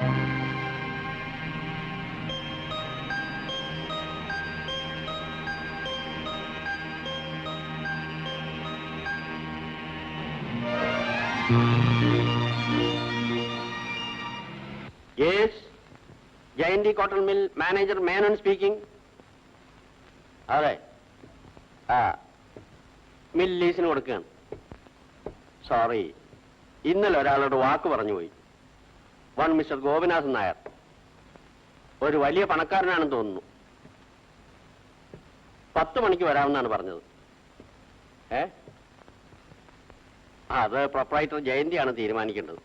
Yes Jayanthi cotton mill manager Menon speaking അതെ ആ mill ലീസിന് കൊടുക്കുകയാണ്. സോറി ഇന്നലെ ഒരാളോട് വാക്ക് പറഞ്ഞു പോയി. One mister Gopinathan Nair. ഒരു വലിയ പണക്കാരനാണെന്ന് തോന്നുന്നു. പത്ത് മണിക്ക് വരാമെന്നാണ് പറഞ്ഞത്. ഏ? ആ, അത് പ്രൊപ്പറൈറ്റർ ജയന്തിയാണ് തീരുമാനിക്കേണ്ടത്.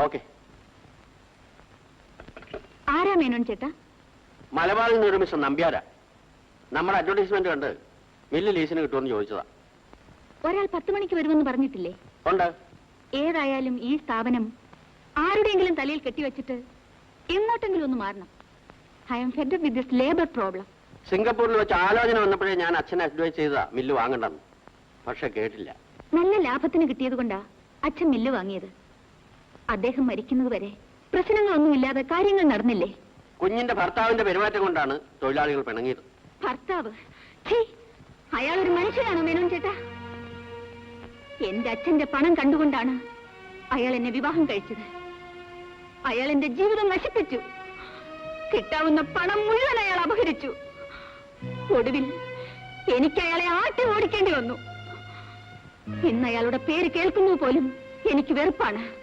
ഓക്കെ. ആരാ മേനോൻ ചേട്ടാ? മലബാറിൽ നിന്ന് ഒരു മിസ്റ്റർ നമ്പ്യാരാ. നമ്മുടെ അഡ്വർടൈസ്മെന്റ് കണ്ട് മില്ല് ലീസിന് കിട്ടുമെന്ന് ചോദിച്ചതാ. ഒരാൾ പത്ത് മണിക്ക് വരുമെന്ന് പറഞ്ഞിട്ടില്ലേ? ഉണ്ട്. ഏതായാലും ഈ സ്ഥാപനം ആരുടെയെങ്കിലും തലയിൽ കെട്ടിവെച്ചിട്ട് എങ്ങോട്ടെങ്കിലും ഒന്ന് മാറണം. I'm fed with this labour problem സിംഗപ്പൂരിൽ വെച്ച് ആലോചന വന്നപ്പോഴേ ഞാൻ അച്ഛനെ അഡ്വൈസ് ചെയ്താ മില്ല് വാങ്ങണ്ടെന്ന്. പക്ഷെ കേട്ടില്ല. നല്ല ലാഭത്തിന് കിട്ടിയത് കൊണ്ടാ അച്ഛൻ മില്ല് വാങ്ങിയത്. അദ്ദേഹം മരിക്കുന്നത് വരെ പ്രശ്നങ്ങളൊന്നുമില്ലാതെ കാര്യങ്ങൾ നടന്നില്ലേ? കുഞ്ഞിന്റെ ഭർത്താവിന്റെ പെരുമാറ്റം കൊണ്ടാണ് തൊഴിലാളികൾ പിണങ്ങിയത്. ഭർത്താവ്? അയാൾ ഒരു മനുഷ്യനാണോ മേനോൻ ചേട്ടാ? എന്റെ അച്ഛന്റെ പണം കണ്ടുകൊണ്ടാണ് അയാൾ എന്നെ വിവാഹം കഴിച്ചത്. അയാൾ എന്റെ ജീവിതം നശിപ്പിച്ചു. കിട്ടാവുന്ന പണം മുഴുവൻ അയാൾ അപഹരിച്ചു. ഒടുവിൽ എനിക്ക് അയാളെ ആട്ടി ഓടിക്കേണ്ടി വന്നു. ഇന്ന് അയാളുടെ പേര് കേൾക്കുന്നു പോലും എനിക്ക് വെറുപ്പാണ്.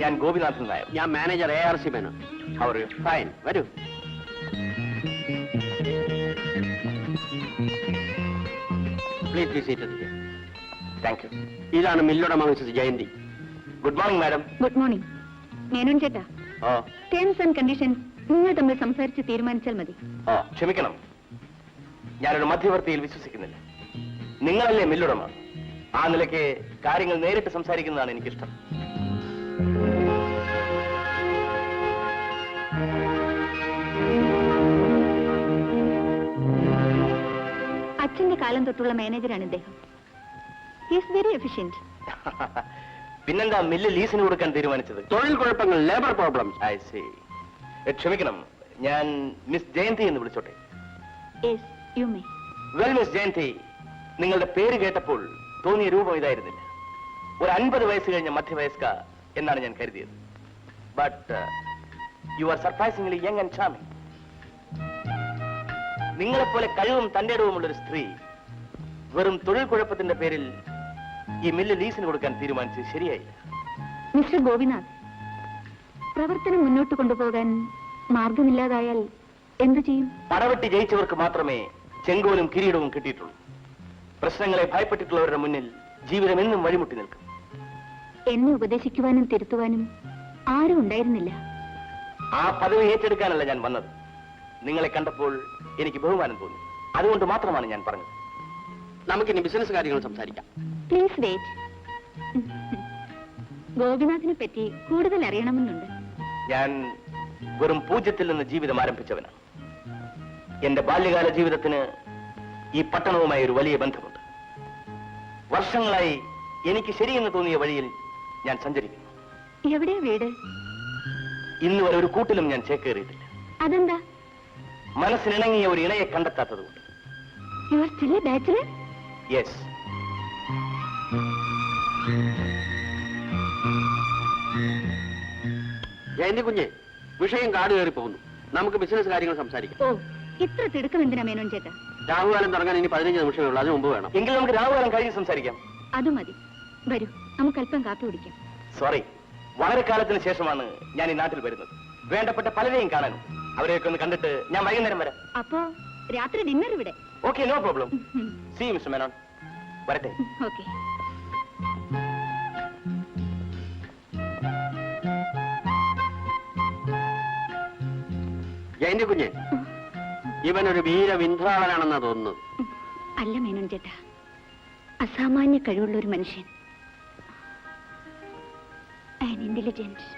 ഞാൻ ഗോപിനാഥൻ നായർ. ഞാൻ manager A R C Menon our fine വരൂ. Please be seated thank you ഇതാണ് മില്ലുടമ Mrs Jayanthi. Good morning madam good morning Menon ചേട്ടാ. ഓ ടേംസ് ആൻഡ് കണ്ടീഷൻസ് നിങ്ങൾ തമ്മിൽ സംസാരിച്ച് തീരുമാനിച്ചാൽ മതി. ഓ ക്ഷമിക്കണം. ഞാനൊരു മധ്യവർത്തിയിൽ വിശ്വസിക്കുന്നില്ല. നിങ്ങളല്ലേ മില്ലുടമ ആ നിലയ്ക്ക് കാര്യങ്ങൾ നേരിട്ട് സംസാരിക്കുന്നതാണ് എനിക്കിഷ്ടം. കാലം തൊട്ടുള്ള മാനേജറാണ് ഇദ്ദേഹം. ഈസ് വെരി എഫിഷ്യന്റ് പിന്നെന്താ മില്ല് ലീസിന് കൊടുക്കാൻ തീരുമാനിച്ചത്? തൊഴിൽ കുഴപ്പങ്ങൾ ലേബർ പ്രോബ്ലംസ് ഐ സി. ക്ഷമിക്കണം ഞാൻ മിസ് ജയന്തി എന്ന് വിളിച്ചോട്ടെ. Yes you may well miss Jayanthi നിങ്ങളുടെ പേര് കേട്ടപ്പോൾ തോന്നിയ രൂപം ഇതായിരുന്നില്ല. ഒരു അൻപത് വയസ്സ് കഴിഞ്ഞ മധ്യവയസ്ക എന്നാണ് ഞാൻ കരുതിയത്. But you are surprisingly young and charming നിങ്ങളെപ്പോലെ കഴിവും തന്റെ ഇടവുമുള്ള ഒരു സ്ത്രീ വെറും തൊഴിൽ കുഴപ്പത്തിന്റെ പേരിൽ ഈ മില്ല് ലീസിന് കൊടുക്കാൻ തീരുമാനിച്ചത് ശരിയായില്ല. മിസ്റ്റർ ഗോപിനാഥ് പ്രവർത്തനം മുന്നോട്ട് കൊണ്ടുപോകാൻ മാർഗമില്ലാതായാൽ എന്തു ചെയ്യും? പടവെട്ടി ജയിച്ചവർക്ക് മാത്രമേ ചെങ്കോലും കിരീടവും കിട്ടിയിട്ടുള്ളൂ. പ്രശ്നങ്ങളെ ഭയപ്പെട്ടിട്ടുള്ളവരുടെ മുന്നിൽ ജീവിതം എന്നും വഴിമുട്ടി നിൽക്കും. എന്നെ ഉപദേശിക്കുവാനും തിരുത്തുവാനും ആരും ഉണ്ടായിരുന്നില്ല. ആ പദവി ഏറ്റെടുക്കാനല്ല ഞാൻ വന്നത്. നിങ്ങളെ കണ്ടപ്പോൾ എനിക്ക് ബഹുമാനം തോന്നി. അതുകൊണ്ട് മാത്രമാണ് ഞാൻ പറഞ്ഞത്. നമുക്കിനി ബിസിനസ് കാര്യങ്ങൾ സംസാരിക്കാം. പ്ലീസ് വെയിറ്റ് ഗോപിനാഥിനെ പറ്റി കൂടുതൽ അറിയണമെന്നുണ്ട്. ഞാൻ വെറും പൂജ്യത്തിൽ നിന്ന് ജീവിതം ആരംഭിച്ചവനാണ് എന്റെ ബാല്യകാല ജീവിതത്തിന് ഈ പട്ടണവുമായി ഒരു വലിയ ബന്ധമുണ്ട്. വർഷങ്ങളായി എനിക്ക് ശരിയെന്ന് തോന്നിയ വഴിയിൽ ഞാൻ സഞ്ചരിക്കുന്നു. എവിടെയാ വീട്? ഇന്ന് വരെ ഒരു കൂട്ടിലും ഞാൻ ചേക്കേറിയിട്ടില്ല. അതെന്താ? മനസ്സിനിണങ്ങിയ ഒരു ഇണയെ കണ്ടെത്താത്തതുകൊണ്ട്. You are still bachelor yes Jayanthi കുഞ്ഞെ വിഷയം കാട് കയറി പോകുന്നു. നമുക്ക് ബിസിനസ് കാര്യങ്ങൾ സംസാരിക്കാം. ഓ ഇത്ര തിടുക്കം എന്തിനാ മേനോൻ ചേട്ടാ? രാഹുകാലം തുടങ്ങാൻ ഇനി പതിനഞ്ച് നിമിഷമേ ഉള്ളൂ. അതിന് മുമ്പ് വേണം. എങ്കിൽ നമുക്ക് രാഹുകാലം കഴിഞ്ഞ് സംസാരിക്കാം. അത് മതി. വരൂ നമുക്ക് അല്പം കാപ്പി കുടിക്കാം. സോറി വളരെ കാലത്തിന് ശേഷമാണ് ഞാൻ ഈ നാട്ടിൽ വരുന്നത്. വേണ്ടപ്പെട്ട പലരെയും കാണാനും. അവരെയൊക്കെ ഒന്ന് കണ്ടിട്ട് ഞാൻ വൈകുന്നേരം വരാം. അപ്പോ രാത്രി ഡിന്നർ ഇവിടെ. Okay no problem see mister Menon വരട്ടെ. ഓക്കെ ജയന്റെ കുഞ്ഞ്. ഇവനൊരു വീര വിന്ധ്രാളനാണെന്നാ തോന്നുന്നത് അല്ല മേനോൻ ചേട്ടാ. അസാമാന്യ കഴിവുള്ള ഒരു മനുഷ്യൻ. ആൻ ഇന്റലിജൻസ്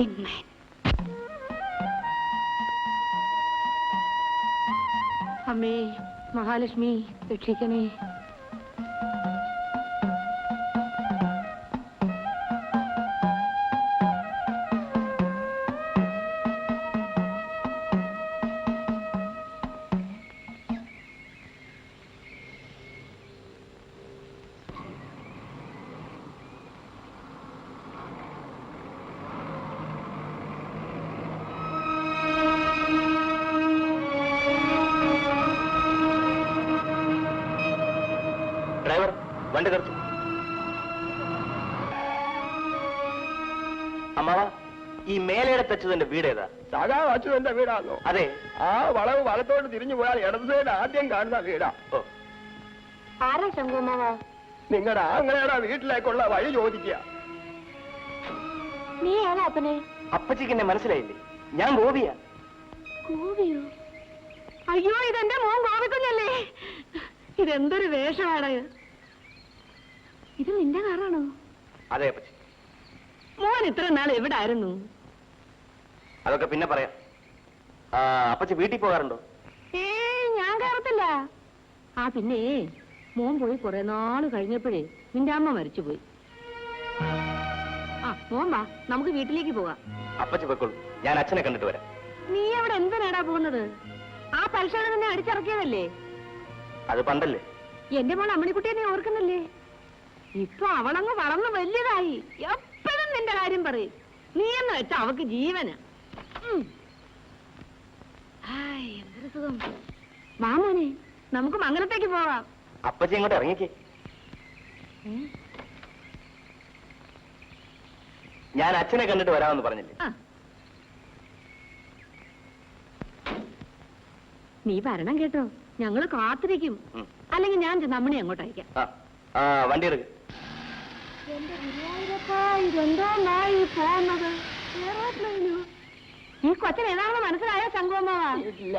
യങ് മാൻ അമ്മേ महालक्ष्मी तो ठीक है नहीं? വണ്ടി നിർത്തും. അമ്മാവ ഈ മേലയുടെ തച്ചതിന്റെ വീട് ഏതാ? സഖാ അച്യുതന്റെ വീടാണോ അതെ. ആ വളവ് വലത്തോട്ട് തിരിഞ്ഞു പോയാൽ ഇടത് സൈഡ് ആദ്യം കാണുന്ന വീടാ. ആരാ ശങ്കുമാവ നിങ്ങളുടെ ആങ്ങളയുടെ വീട്ടിലേക്കുള്ള വഴി ചോദിക്കുക. നീ ആരാ അപ്പനെ? അപ്പച്ചിക്ക് എന്നെ മനസ്സിലായില്ലേ? ഞാൻ ഗോപിയാ. കോവിയോ അയ്യോ ഇതെന്റെ മോൻ കോവിക്കുഞ്ഞല്ലേ ഇതെന്തൊരു വേഷമാണ് ഇത് നിന്റെ കാറാണോ? അതെ അപ്പച്ചി. മോൻ ഇത്ര നാൾ എവിടെ ആയിരുന്നു അതൊക്കെ പിന്നെ പറയാം. ആ, അപ്പച്ചി വീട്ടിൽ പോകാറുണ്ടോ? ഏ ഞാൻ കയറത്തില്ല. ആ പിന്നെ മോൻ പോയി കുറെ നാൾ കഴിഞ്ഞപ്പോഴേ നിന്റെ അമ്മ മരിച്ചു പോയി ആ മോൻ വാ നമുക്ക് വീട്ടിലേക്ക് പോവാം അപ്പച്ചി പൊയ്ക്കോളൂ. ഞാൻ അച്ഛനെ കണ്ടിട്ട് വരാം. നീ അവിടെ എന്തിനാടാ പോകുന്നത്? ആ പൽശാല നിന്നെ അടിച്ചിറക്കിയതല്ലേ? അത് പണ്ടല്ലേ? എന്റെ മോൾ അമ്മണിക്കുട്ടിയെ നീ ഓർക്കുന്നില്ലേ? ഇപ്പൊ അവളങ്ങ് വളർന്ന് വലിയതായി. എപ്പോഴും നിന്റെ കാര്യം പറയും. നീ എന്ന് വെച്ചാ അവക്ക് ജീവന. എന്തൊരു സുഖം. മാമോനെ നമുക്ക് മംഗലത്തേക്ക് പോവാം. അപ്പച്ചി ഇങ്ങോട്ട് ഇറങ്ങിക്കേ. ഞാൻ അച്ഛനെ കണ്ടിട്ട് വരാമെന്ന് പറഞ്ഞില്ലേ. നീ വരണം കേട്ടോ. ഞങ്ങൾ കാത്തിരിക്കും. അല്ലെങ്കിൽ ഞാൻ അമ്മണി അങ്ങോട്ട് അയക്കാം. വണ്ടി ആ ഇതെന്താ പോകുന്നത് ഈ കൊച്ചൻ ഏതാണെന്ന് മനസ്സിലായോ ശങ്കുവമ്മാവ ഇല്ല.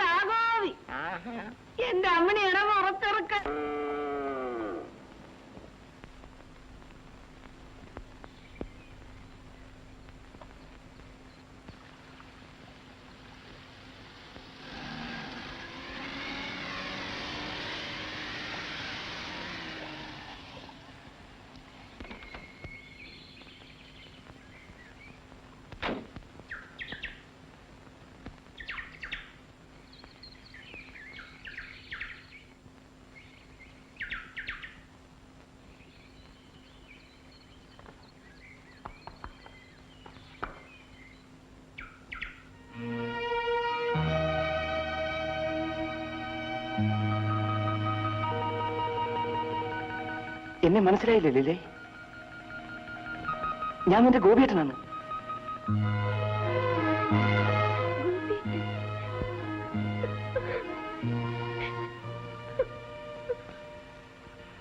രാഘോവി. എന്റെ അമ്മണിയുടെ എന്നെ മനസ്സിലായില്ലേ ലീലേ? ഞാൻ നിന്റെ ഗോപിയേട്ടനാണ്.